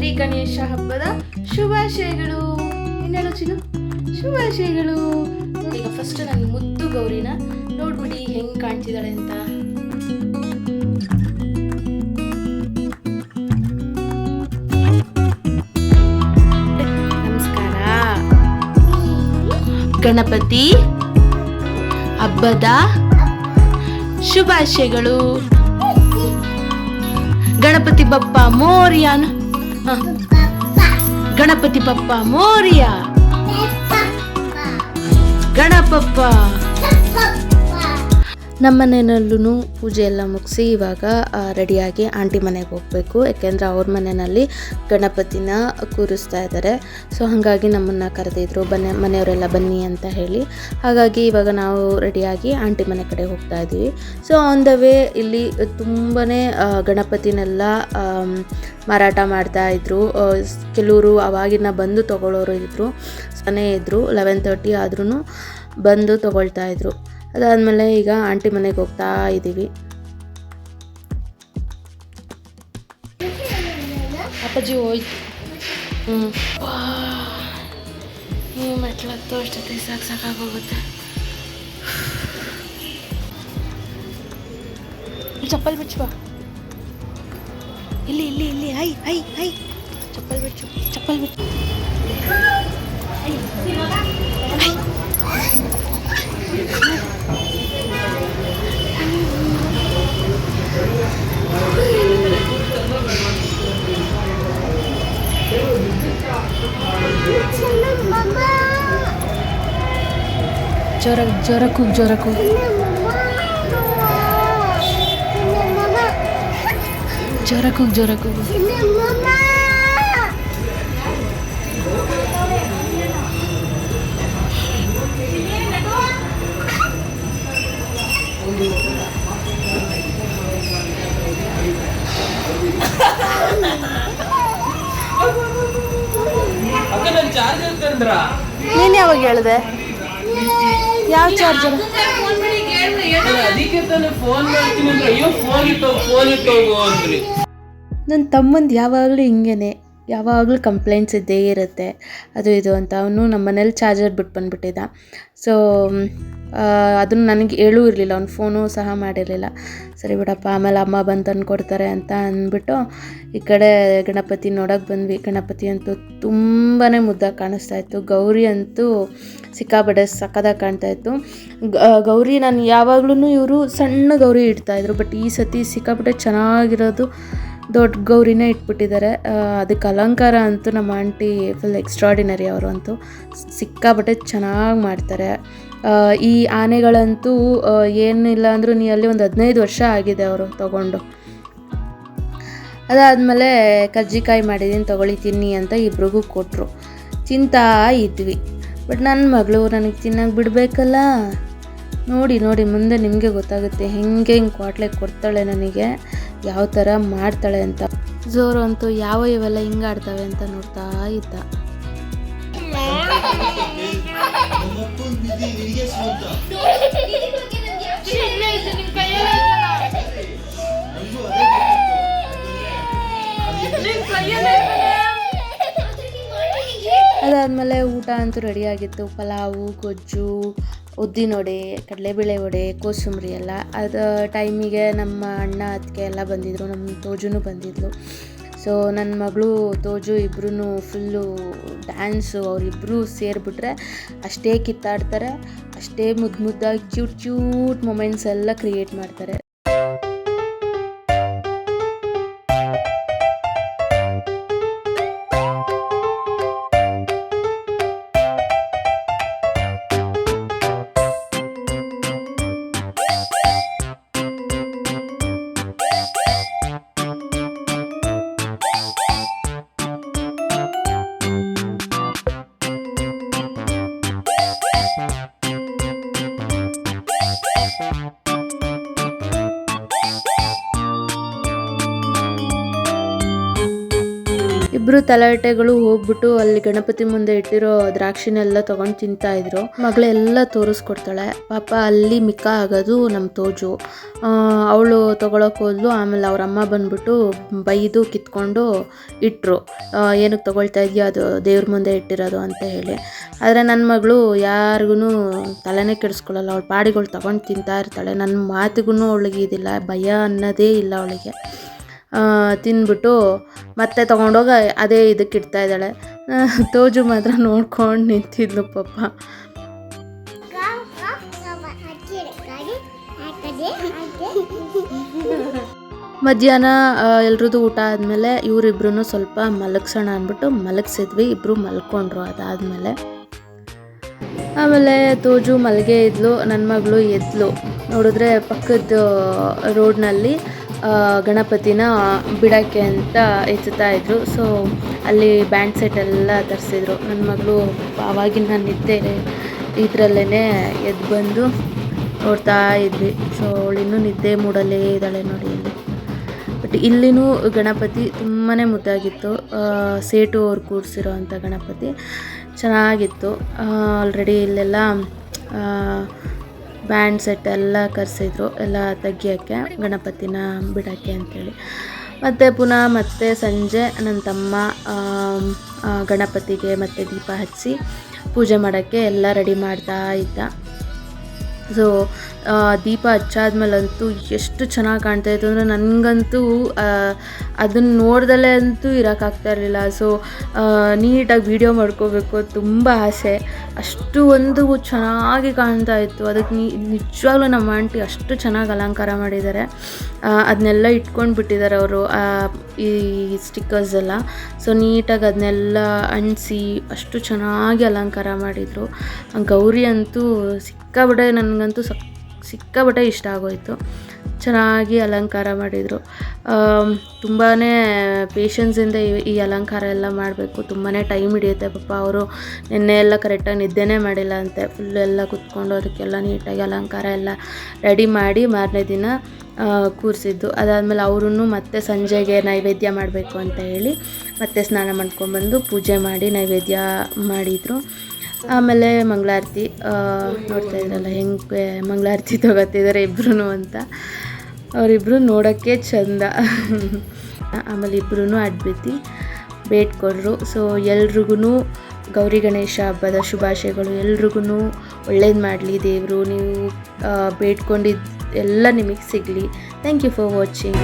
ಗೌರಿ ಗಣೇಶ ಹಬ್ಬದ ಶುಭಾಶಯಗಳು. ಇನ್ನೇಳು ಚಿನ್ನು? ಶುಭಾಶಯಗಳು. ಈಗ ಫಸ್ಟ್ ನನ್ನ ಮುದ್ದು ಗೌರಿನ ನೋಡ್ಬಿಡಿ, ಹೆಂಗ್ ಕಾಣ್ತಿದ್ದಾಳೆ ಅಂತ. ಗಣಪತಿ ಹಬ್ಬದ ಶುಭಾಶಯಗಳು. ಗಣಪತಿ ಬಪ್ಪ ಮೋರಿಯಾನ್. ಗಣಪತಿ ಬಪ್ಪ ಮೋರಿಯ ಗಣಪಪ್ಪ ನಮ್ಮ ಮನೆಯಲ್ಲೂ ಪೂಜೆ ಎಲ್ಲ ಮುಗಿಸಿ ಇವಾಗ ರೆಡಿಯಾಗಿ ಆಂಟಿ ಮನೆಗೆ ಹೋಗಬೇಕು. ಯಾಕೆಂದರೆ ಅವ್ರ ಮನೆಯಲ್ಲಿ ಗಣಪತಿನ ಕೂರಿಸ್ತಾ ಇದ್ದಾರೆ. ಸೊ ಹಾಗಾಗಿ ನಮ್ಮನ್ನು ಕರೆದಿದ್ರು, ಬನ್ನಿ, ಮನೆಯವರೆಲ್ಲ ಬನ್ನಿ ಅಂತ ಹೇಳಿ. ಹಾಗಾಗಿ ಇವಾಗ ನಾವು ರೆಡಿಯಾಗಿ ಆಂಟಿ ಮನೆ ಕಡೆ ಹೋಗ್ತಾ ಇದ್ದೀವಿ. ಸೊ ಆನ್ ದ ವೇ ಇಲ್ಲಿ ತುಂಬಾ ಗಣಪತಿನೆಲ್ಲ ಮಾರಾಟ ಮಾಡ್ತಾ ಇದ್ರು. ಕೆಲವರು ಅವಾಗಿನ ಬಂದು ತಗೊಳ್ಳೋರು ಇದ್ದರು ಮನೆ ಇದ್ದರು ಲೆವೆನ್ ತರ್ಟಿ ಆದ್ರೂ ಬಂದು ತಗೊಳ್ತಾ ಇದ್ರು. ಅದಾದಮೇಲೆ ಈಗ ಆಂಟಿ ಮನೆಗೆ ಹೋಗ್ತಾ ಇದ್ದೀವಿ. ಅಪ್ಪಾಜಿ ಹೋಯ್ತು ಹ್ಞೂ ನೀವು ಮೆಟ್ಲು ಹತ್ತೋ ಅಷ್ಟೊತ್ತಿಗೆ ಸಾಕು ಸಾಕಾಗೋಗುತ್ತೆ ಚಪ್ಪಲ್ ಬಿಚ್ಚುವ ಇಲ್ಲಿ ಇಲ್ಲಿ ಇಲ್ಲಿ ಐ ಐ ಐ ಚಪ್ಪಲ್ ಬಿಚ್ಚು ಚಪ್ಪಲ್ ಬಿಚ್ಚು. ಜೋರ ಜೋರ ಕೂಗ್ ಜೋರ ಕೂಗ್ ನನ್ ಚಾರ್ಜರ್ ತಂದ್ರ ನೀನು ಯಾವಾಗ ಹೇಳಿದೆ? ಯಾವ ಚಾರ್ಜರ್ ನನ್ನ ತಮ್ಮಂದು ಯಾವಾಗಲೂ ಹಿಂಗೇನೆ. ಯಾವಾಗಲೂ ಕಂಪ್ಲೇಂಟ್ಸ್ ಇದ್ದೇ ಇರುತ್ತೆ. ಅದು ಇದು ಅಂತ. ಅವನು ನಮ್ಮ ಮನೇಲಿ ಚಾರ್ಜರ್ ಬಿಟ್ಟು ಬಂದುಬಿಟ್ಟಿದ್ದ ಸೊ ಅದನ್ನು ನನಗೆ ಹೇಳೂ ಇರಲಿಲ್ಲ. ಅವ್ನು ಫೋನು ಸಹ ಮಾಡಿರಲಿಲ್ಲ. ಸರಿ ಬಿಡಪ್ಪ, ಆಮೇಲೆ ಅಮ್ಮ ಬಂದು ತಂದು ಕೊಡ್ತಾರೆ ಅಂತ ಅಂದ್ಬಿಟ್ಟು ಈ ಕಡೆ ಗಣಪತಿ ನೋಡೋಕೆ ಬಂದ್ವಿ. ಗಣಪತಿ ಅಂತೂ ತುಂಬಾ ಮುದ್ದಾಗಿ ಕಾಣಿಸ್ತಾ ಇತ್ತು. ಗೌರಿ ಅಂತೂ ಸಿಕ್ಕಾಬಡೆ ಸಕ್ಕದಾಗಿ ಕಾಣ್ತಾ ಇತ್ತು. ಗೌರಿ ನಾನು ಯಾವಾಗ್ಲೂ ಇವರು ಸಣ್ಣ ಗೌರಿ ಇಡ್ತಾಯಿದ್ರು ಬಟ್ ಈ ಸತಿ ಸಿಕ್ಕಾಪಟ್ಟೆ ಚೆನ್ನಾಗಿರೋದು ದೊಡ್ಡ ಗೌರಿನೇ ಇಟ್ಬಿಟ್ಟಿದ್ದಾರೆ. ಅದಕ್ಕೆ ಅಲಂಕಾರ ಅಂತೂ ನಮ್ಮ ಆಂಟಿ ಫುಲ್ ಎಕ್ಸ್ಟ್ರಾಡಿನರಿ ಅವರು ಅಂತೂ ಸಿಕ್ಕಾಬಟ್ಟೆ ಚೆನ್ನಾಗಿ ಮಾಡ್ತಾರೆ. ಈ ಆನೆಗಳಂತೂ ಏನಿಲ್ಲ ಅಂದರೂ ನೀ ಅಲ್ಲಿ ಒಂದು ಹದಿನೈದು ವರ್ಷ ಆಗಿದೆ ಅವರು ತಗೊಂಡು. ಅದಾದಮೇಲೆ ಕಜ್ಜಿಕಾಯಿ ಮಾಡಿದ್ದೀನಿ ತಗೊಳ್ಳಿ, ತಿನ್ನಿ ಅಂತ ಇಬ್ರಿಗೂ ಕೊಟ್ಟರು ತಿಂತಾ ಇದ್ವಿ. ಬಟ್ ನನ್ನ ಮಗಳು ನನಗೆ ತಿನ್ನಕ್ಕೆ ಬಿಡಬೇಕಲ್ಲ? ನೋಡಿ ನೋಡಿ, ಮುಂದೆ ನಿಮಗೆ ಗೊತ್ತಾಗುತ್ತೆ ಹೆಂಗೆ ಹಿಂಗೆ ಕ್ವಾಟ್ಲೆ ಕೊಡ್ತಾಳೆ ನನಗೆ. ಯಾವ ಥರ ಮಾಡ್ತಾಳೆ ಅಂತ. ಜೋರು ಅಂತೂ ಯಾವ ಇವೆಲ್ಲ ಹಿಂಗಾಡ್ತವೆ ಅಂತ ನೋಡ್ತಾ ಇದ್ದ. ಅದಾದಮೇಲೆ ಊಟ ಅಂತೂ ರೆಡಿಯಾಗಿತ್ತು ಪಲಾವು, ಗೊಜ್ಜು ಉದ್ದಿನೊಡೆ ಕಡಲೆಬೇಳೆ ವಡೆ, ಕೋಸಂಬರಿ ಎಲ್ಲ. ಅದು, ಟೈಮಿಗೆ ನಮ್ಮ ಅಣ್ಣ ಅದಕ್ಕೆ ಎಲ್ಲ ಬಂದಿದ್ದರು ನಮ್ಮ ತೋಜುನೂ ಬಂದಿದ್ದರು ಸೊ ನನ್ನ ಮಗಳು, ತೋಜು ಇಬ್ಬರೂ ಫುಲ್ಲು ಡ್ಯಾನ್ಸು ಅವರಿಬ್ಬರು ಸೇರಿಬಿಟ್ರೆ ಅಷ್ಟೇ ಕಿತ್ತಾಡ್ತಾರೆ. ಅಷ್ಟೇ ಮುದ್ದು ಮುದ್ದಾಗಿ ಕ್ಯೂಟ್ ಕ್ಯೂಟ್ ಮೊಮೆಂಟ್ಸ್ ಎಲ್ಲ ಕ್ರಿಯೇಟ್ ಮಾಡ್ತಾರೆ. ಇಬ್ರು ತಲಾಟೆಗಳು ಹೋಗ್ಬಿಟ್ಟು ಅಲ್ಲಿ ಗಣಪತಿ ಮುಂದೆ ಇಟ್ಟಿರೋ ದ್ರಾಕ್ಷಿನೆಲ್ಲ ತಗೊಂಡು ತಿಂತಾ ಇದ್ರು. ಮಗಳೆಲ್ಲ ತೋರಿಸ್ಕೊಡ್ತಾಳೆ. ಪಾಪ ಅಲ್ಲಿ ಮಿಕ್ಕ ಆಗೋದು ನಮ್ಮ ತೋಜು. ಅವಳು ತಗೊಳಕ್ ಹೋದ್ಲು, ಆಮೇಲೆ ಅವ್ರ ಅಮ್ಮ ಬಂದ್ಬಿಟ್ಟು ಬೈದು ಕಿತ್ಕೊಂಡು ಇಟ್ರು. ಏನಕ್ಕೆ ತಗೊಳ್ತಾ ಇದೆಯಾ? ಅದು ದೇವ್ರ ಮುಂದೆ ಇಟ್ಟಿರೋದು ಅಂತ ಹೇಳಿ. ಆದರೆ ನನ್ನ ಮಗಳು ಯಾರಿಗೂ ತಲೆನೇ ಕೆಡಿಸ್ಕೊಳ್ಳಲ್ಲ ಅವಳು ಪಾಡಿಗಳು ತಗೊಂಡು ತಿಂತಾ ಇರ್ತಾಳೆ. ನನ್ನ ಮಾತಿಗೂ ಅವಳಿಗೆ ಇದಿಲ್ಲ. ಭಯ ಅನ್ನೋದೇ ಇಲ್ಲ ಅವಳಿಗೆ. ತಿಂದ್ಬಿಟ್ಟು ಮತ್ತೆ ತೊಗೊಂಡೋಗಿ ಅದೇ ಇದಕ್ಕೆ ಇಡ್ತಾ ಇದ್ದಾಳೆ. ತೋಜು ಮಾತ್ರ ನೋಡ್ಕೊಂಡು ನಿಂತಿದ್ಲು ಪಾಪ. ಮಧ್ಯಾಹ್ನ ಎಲ್ರದ್ದು ಊಟ ಆದಮೇಲೆ ಇವರಿಬ್ರು ಸ್ವಲ್ಪ ಮಲಗ್ಸೋಣ ಅಂದ್ಬಿಟ್ಟು ಮಲಗಿಸಿದ್ವಿ. ಇಬ್ಬರು ಮಲ್ಕೊಂಡ್ರು ಅದಾದಮೇಲೆ. ಆಮೇಲೆ ತೋಜು ಮಲಗೆ ಇದ್ಲು. ನನ್ನ ಮಗಳು ಎದ್ಲು. ನೋಡಿದ್ರೆ ಪಕ್ಕದ ರೋಡ್ನಲ್ಲಿ ಗಣಪತಿನ ಬಿಡೋಕ್ಕೆ ಅಂತ ಎತ್ತುತ್ತಾ ಇದ್ದರು ಸೊ ಅಲ್ಲಿ ಬ್ಯಾಂಡ್ ಸೆಟ್ ಎಲ್ಲ ತರಿಸಿದ್ರು. ನನ್ನ ಮಗಳು ಆವಾಗಿನ ನಿದ್ದೆ ಇದರಲ್ಲೇ ಎದ್ದು ಬಂದು ನೋಡ್ತಾ ಇದ್ವಿ. ಸೊ ಅವಳಿನ್ನೂ ನಿದ್ದೆ ಮೂಡಲ್ಲೇ ಇದ್ದಾಳೆ ನೋಡಿ ಇಲ್ಲಿ. ಬಟ್ ಇಲ್ಲಿನೂ ಗಣಪತಿ ತುಂಬಾ ಮುದ್ದಾಗಿತ್ತು. ಸೇಟು ಅವ್ರು ಕೂರಿಸಿರೋ ಅಂಥ ಗಣಪತಿ. ಚೆನ್ನಾಗಿತ್ತು. ಆಲ್ರೆಡಿ ಇಲ್ಲೆಲ್ಲ ಬ್ಯಾಂಡ್ ಸೆಟ್ ಎಲ್ಲ ಕರೆಸಿದ್ರು, ಎಲ್ಲ ತೆಗಿಯೋಕ್ಕೆ, ಗಣಪತಿನ ಬಿಡೋಕ್ಕೆ ಅಂಥೇಳಿ ಮತ್ತು ಪುನಃ ಮತ್ತೆ ಸಂಜೆ ನನ್ನ ತಮ್ಮ ಗಣಪತಿಗೆ ಮತ್ತೆ ದೀಪ ಹಚ್ಚಿ ಪೂಜೆ ಮಾಡೋಕ್ಕೆ ಎಲ್ಲ ರೆಡಿ ಮಾಡ್ತಾ ಇದ್ದ. ಸೊ ದೀಪ ಹಚ್ಚಾದ್ಮೇಲಂತೂ ಎಷ್ಟು ಚೆನ್ನಾಗಿ ಕಾಣ್ತಾ ಇತ್ತು ಅಂದರೆ ನನಗಂತೂ ಅದನ್ನು ನೋಡ್ದಲೇ ಅಂತೂ ಇರೋಕ್ಕಾಗ್ತಾ ಇರಲಿಲ್ಲ. ಸೊ ನೀಟಾಗಿ ವೀಡಿಯೋ ಮಾಡ್ಕೋಬೇಕು ತುಂಬ ಆಸೆ. ಅಷ್ಟು ಒಂದು ಚೆನ್ನಾಗಿ ಕಾಣ್ತಾ ಇತ್ತು. ಅದಕ್ಕೆ ನೀ, ನಿಜವಾಗ್ಲೂ ನಮ್ಮ ಆಂಟಿ ಅಷ್ಟು ಚೆನ್ನಾಗಿ ಅಲಂಕಾರ ಮಾಡಿದ್ದಾರೆ. ಅದನ್ನೆಲ್ಲ ಇಟ್ಕೊಂಡು ಬಿಟ್ಟಿದ್ದಾರೆ ಅವರು. ಈ ಸ್ಟಿಕ್ಕರ್ಸ್ ಎಲ್ಲ. ಸೊ ನೀಟಾಗಿ ಅದನ್ನೆಲ್ಲ ಅಂಟಿಸಿ ಅಷ್ಟು ಚೆನ್ನಾಗಿ ಅಲಂಕಾರ ಮಾಡಿದರು. ಗೌರಿ ಅಂತೂ ಸಿಕ್ಕಾಬಿಟ್ಟೆ ನನಗಂತೂ ಸಕ್ ಸಿಕ್ಕಾಬಿಟ್ಟೆ ಇಷ್ಟ ಆಗೋಯಿತು. ಚೆನ್ನಾಗಿ ಅಲಂಕಾರ ಮಾಡಿದರು. ತುಂಬಾ ಪೇಷನ್ಸಿಂದ ಈ- ಅಲಂಕಾರ ಎಲ್ಲ ಮಾಡಬೇಕು. ತುಂಬಾ ಟೈಮ್ ಹಿಡಿಯುತ್ತೆ. ಪಾಪ ಅವರು ನಿನ್ನೆ ಎಲ್ಲ ಕರೆಕ್ಟಾಗಿ ನಿದ್ದೆನೇ ಮಾಡಿಲ್ಲ ಅಂತೆ. ಫುಲ್ ಎಲ್ಲ ಕುತ್ಕೊಂಡು ಅದಕ್ಕೆಲ್ಲ ನೀಟಾಗಿ ಅಲಂಕಾರ ಎಲ್ಲ ರೆಡಿ ಮಾಡಿ ಮಾರನೇ ದಿನ ಕೂರಿಸಿದ್ದು. ಅದಾದಮೇಲೆ ಅವರನ್ನು ಮತ್ತೆ ಸಂಜೆಗೆ ನೈವೇದ್ಯ ಮಾಡಬೇಕು ಅಂತ ಹೇಳಿ ಮತ್ತೆ ಸ್ನಾನ ಮಾಡ್ಕೊಂಡ್ಬಂದು ಪೂಜೆ ಮಾಡಿ ನೈವೇದ್ಯ ಮಾಡಿದರು. ಆಮೇಲೆ ಮಂಗಳಾರತಿ ನೋಡ್ತಾ ಇದ್ರಲ್ಲ, ಹೆಂಗೆ ಮಂಗಳಾರತಿ ತಗೋತಿದ್ದಾರೆ ಇಬ್ರು ಅಂತ. ಅವರಿಬ್ಬರು ನೋಡೋಕ್ಕೆ ಚಂದ. ಆಮೇಲೆ ಇಬ್ರು ಅಡ್ಬಿತಿ ಬೇಡ್ಕೊಂಡ್ರು. ಸೊ ಎಲ್ರಿಗೂ ಗೌರಿ ಗಣೇಶ ಹಬ್ಬದ ಶುಭಾಶಯಗಳು. ಎಲ್ರಿಗೂ ಒಳ್ಳೇದು ಮಾಡಲಿ ದೇವರು. ನೀವು ಬೇಡ್ಕೊಂಡಿದ್ದು ಎಲ್ಲ ನಿಮಗೆ ಸಿಗಲಿ. Thank you for watching